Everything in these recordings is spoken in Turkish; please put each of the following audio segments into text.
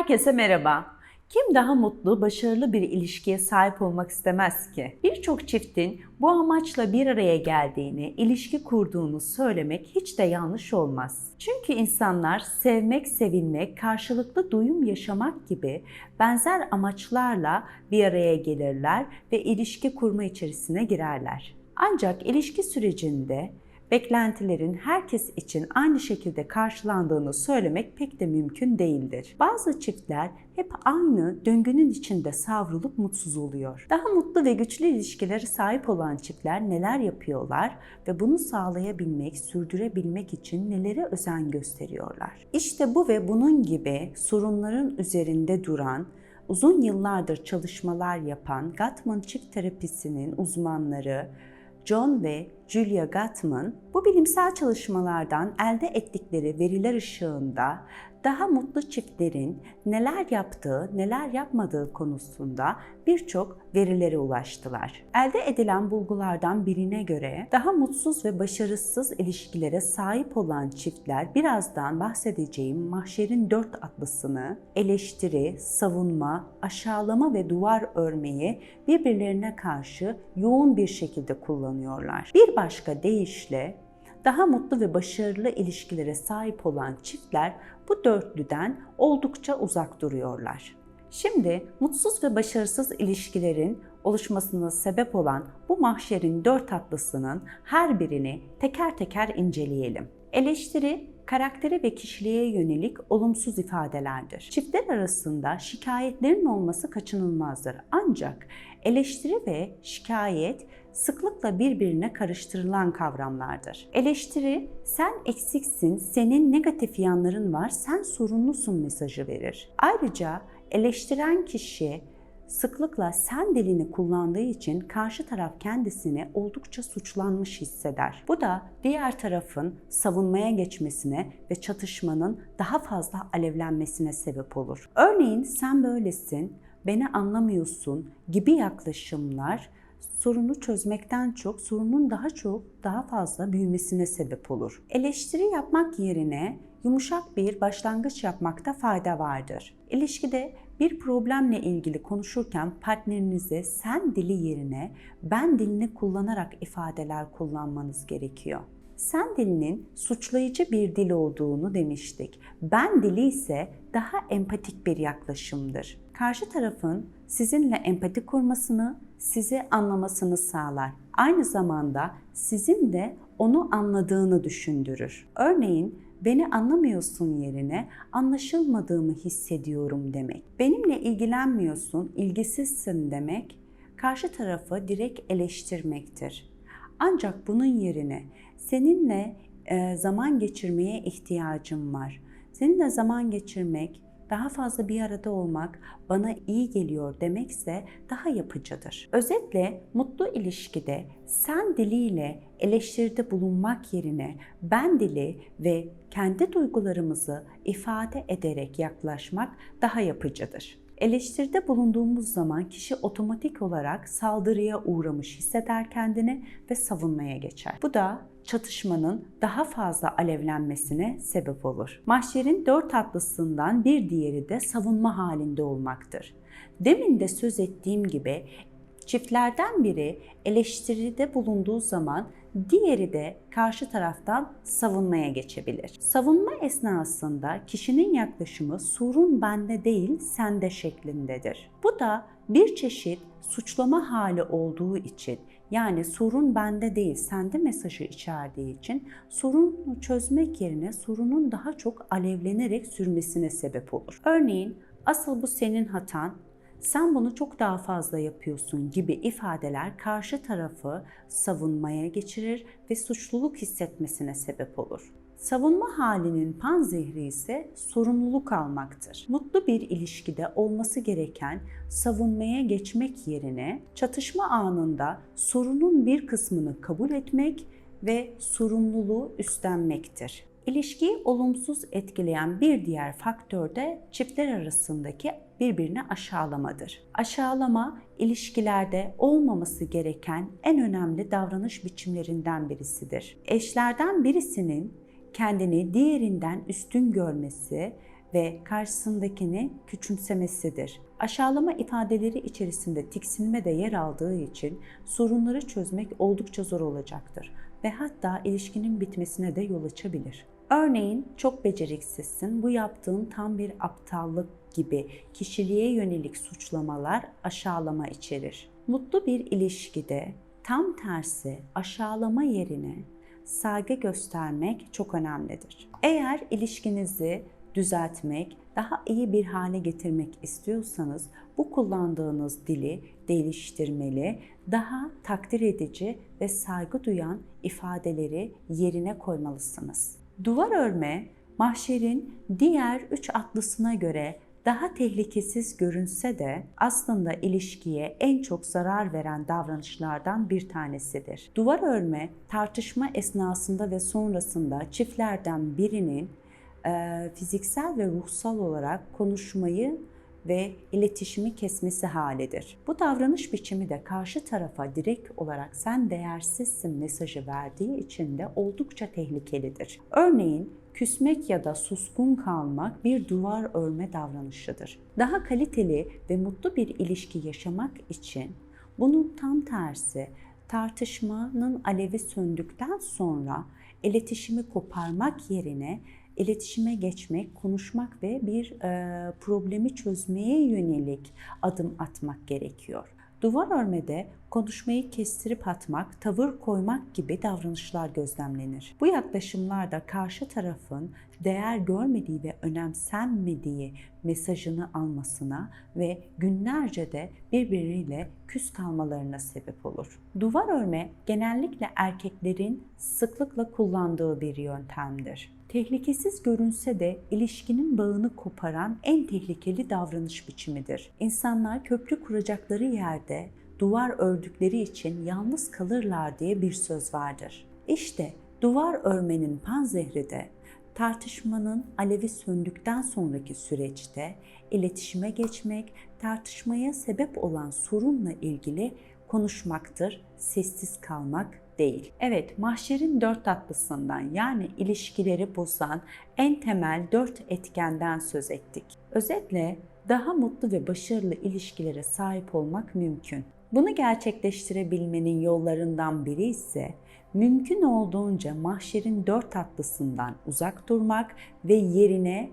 Herkese merhaba. Kim daha mutlu, başarılı bir ilişkiye sahip olmak istemez ki? Birçok çiftin bu amaçla bir araya geldiğini, ilişki kurduğunu söylemek hiç de yanlış olmaz. Çünkü insanlar sevmek, sevilmek, karşılıklı duyum yaşamak gibi benzer amaçlarla bir araya gelirler ve ilişki kurma içerisine girerler. Ancak ilişki sürecinde beklentilerin herkes için aynı şekilde karşılandığını söylemek pek de mümkün değildir. Bazı çiftler hep aynı döngünün içinde savrulup mutsuz oluyor. Daha mutlu ve güçlü ilişkilere sahip olan çiftler neler yapıyorlar ve bunu sağlayabilmek, sürdürebilmek için nelere özen gösteriyorlar? İşte bu ve bunun gibi sorunların üzerinde duran uzun yıllardır çalışmalar yapan Gatman çift terapisinin uzmanları John ve Julia Gatman bu bilimsel çalışmalardan elde ettikleri veriler ışığında daha mutlu çiftlerin neler yaptığı, neler yapmadığı konusunda birçok verilere ulaştılar. Elde edilen bulgulardan birine göre daha mutsuz ve başarısız ilişkilere sahip olan çiftler birazdan bahsedeceğim mahşerin dört atlısını eleştiri, savunma, aşağılama ve duvar örmeyi birbirlerine karşı yoğun bir şekilde kullanıyorlar. Bir başka deyişle daha mutlu ve başarılı ilişkilere sahip olan çiftler bu dörtlüden oldukça uzak duruyorlar. Şimdi mutsuz ve başarısız ilişkilerin oluşmasına sebep olan bu mahşerin dört atlısının her birini teker teker inceleyelim. Eleştiri, karaktere ve kişiliğe yönelik olumsuz ifadelerdir. Çiftler arasında şikayetlerin olması kaçınılmazdır. Ancak eleştiri ve şikayet sıklıkla birbirine karıştırılan kavramlardır. Eleştiri, sen eksiksin, senin negatif yanların var, sen sorumlusun mesajı verir. Ayrıca eleştiren kişi sıklıkla sen dilini kullandığı için karşı taraf kendisini oldukça suçlanmış hisseder. Bu da diğer tarafın savunmaya geçmesine ve çatışmanın daha fazla alevlenmesine sebep olur. Örneğin sen böylesin, beni anlamıyorsun gibi yaklaşımlar sorunu çözmekten çok sorunun daha çok daha fazla büyümesine sebep olur. Eleştiri yapmak yerine yumuşak bir başlangıç yapmakta fayda vardır. İlişkide bir problemle ilgili konuşurken partnerinize sen dili yerine ben dilini kullanarak ifadeler kullanmanız gerekiyor. Sen dilinin suçlayıcı bir dil olduğunu demiştik. Ben dili ise daha empatik bir yaklaşımdır. Karşı tarafın sizinle empati kurmasını, sizi anlamasını sağlar. Aynı zamanda sizin de onu anladığını düşündürür. Örneğin beni anlamıyorsun yerine anlaşılmadığımı hissediyorum demek. Benimle ilgilenmiyorsun, ilgisizsin demek karşı tarafı direkt eleştirmektir. Ancak bunun yerine seninle e, zaman geçirmeye ihtiyacım var. Seninle zaman geçirmek, daha fazla bir arada olmak bana iyi geliyor demekse daha yapıcıdır. Özetle mutlu ilişkide sen diliyle eleştiride bulunmak yerine ben dili ve kendi duygularımızı ifade ederek yaklaşmak daha yapıcıdır. Eleştiride bulunduğumuz zaman kişi otomatik olarak saldırıya uğramış hisseder kendini ve savunmaya geçer. Bu da çatışmanın daha fazla alevlenmesine sebep olur. Mahşerin dört tatlısından bir diğeri de savunma halinde olmaktır. Demin de söz ettiğim gibi çiftlerden biri eleştiride bulunduğu zaman diğeri de karşı taraftan savunmaya geçebilir. Savunma esnasında kişinin yaklaşımı sorun bende değil sende şeklindedir. Bu da bir çeşit suçlama hali olduğu için yani sorun bende değil sende mesajı içerdiği için sorunu çözmek yerine sorunun daha çok alevlenerek sürmesine sebep olur. Örneğin asıl bu senin hatan sen bunu çok daha fazla yapıyorsun gibi ifadeler karşı tarafı savunmaya geçirir ve suçluluk hissetmesine sebep olur. Savunma halinin panzehri ise sorumluluk almaktır. Mutlu bir ilişkide olması gereken savunmaya geçmek yerine çatışma anında sorunun bir kısmını kabul etmek ve sorumluluğu üstlenmektir. İlişkiyi olumsuz etkileyen bir diğer faktör de çiftler arasındaki birbirini aşağılamadır. Aşağılama ilişkilerde olmaması gereken en önemli davranış biçimlerinden birisidir. Eşlerden birisinin kendini diğerinden üstün görmesi ve karşısındakini küçümsemesidir. Aşağılama ifadeleri içerisinde tiksinme de yer aldığı için sorunları çözmek oldukça zor olacaktır ve hatta ilişkinin bitmesine de yol açabilir. Örneğin çok beceriksizsin, bu yaptığın tam bir aptallık gibi kişiliğe yönelik suçlamalar aşağılama içerir. Mutlu bir ilişkide tam tersi aşağılama yerine saygı göstermek çok önemlidir. Eğer ilişkinizi düzeltmek, daha iyi bir hale getirmek istiyorsanız bu kullandığınız dili değiştirmeli, daha takdir edici ve saygı duyan ifadeleri yerine koymalısınız. Duvar örme, mahşerin diğer üç atlısına göre daha tehlikesiz görünse de aslında ilişkiye en çok zarar veren davranışlardan bir tanesidir. Duvar örme tartışma esnasında ve sonrasında çiftlerden birinin e, fiziksel ve ruhsal olarak konuşmayı ve iletişimi kesmesi halidir. Bu davranış biçimi de karşı tarafa direkt olarak sen değersizsin mesajı verdiği için de oldukça tehlikelidir. Örneğin küsmek ya da suskun kalmak bir duvar örme davranışıdır. Daha kaliteli ve mutlu bir ilişki yaşamak için bunun tam tersi tartışmanın alevi söndükten sonra iletişimi koparmak yerine iletişime geçmek, konuşmak ve bir e, problemi çözmeye yönelik adım atmak gerekiyor. Duvar örmede konuşmayı kestirip atmak, tavır koymak gibi davranışlar gözlemlenir. Bu yaklaşımlarda karşı tarafın değer görmediği ve önemsenmediği mesajını almasına ve günlerce de birbiriyle küs kalmalarına sebep olur. Duvar örme genellikle erkeklerin sıklıkla kullandığı bir yöntemdir. Tehlikesiz görünse de ilişkinin bağını koparan en tehlikeli davranış biçimidir. İnsanlar köprü kuracakları yerde duvar ördükleri için yalnız kalırlar diye bir söz vardır. İşte duvar örmenin panzehri de tartışmanın alevi söndükten sonraki süreçte iletişime geçmek, tartışmaya sebep olan sorunla ilgili konuşmaktır, sessiz kalmak değil. Evet, mahşerin dört tatlısından yani ilişkileri bozan en temel dört etkenden söz ettik. Özetle daha mutlu ve başarılı ilişkilere sahip olmak mümkün. Bunu gerçekleştirebilmenin yollarından biri ise mümkün olduğunca mahşerin dört tatlısından uzak durmak ve yerine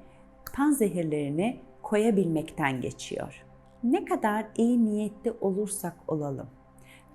panzehirlerini koyabilmekten geçiyor. Ne kadar iyi niyetli olursak olalım,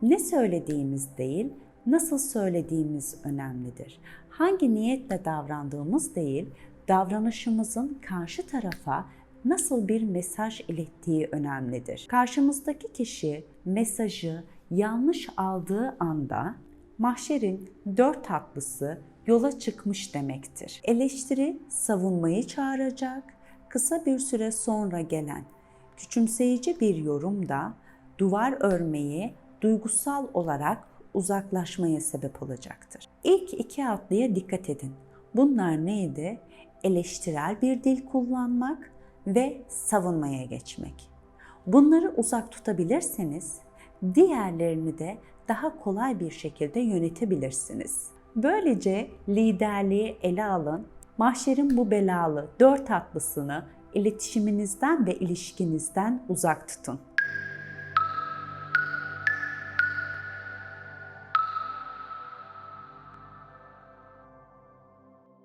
ne söylediğimiz değil, nasıl söylediğimiz önemlidir. Hangi niyetle davrandığımız değil, davranışımızın karşı tarafa nasıl bir mesaj ilettiği önemlidir. Karşımızdaki kişi mesajı yanlış aldığı anda mahşerin dört tatlısı yola çıkmış demektir. Eleştiri savunmayı çağıracak, kısa bir süre sonra gelen küçümseyici bir yorum da duvar örmeyi duygusal olarak uzaklaşmaya sebep olacaktır. İlk iki atlıya dikkat edin. Bunlar neydi? Eleştirel bir dil kullanmak ve savunmaya geçmek. Bunları uzak tutabilirseniz diğerlerini de daha kolay bir şekilde yönetebilirsiniz. Böylece liderliği ele alın. Mahşerin bu belalı dört atlısını iletişiminizden ve ilişkinizden uzak tutun.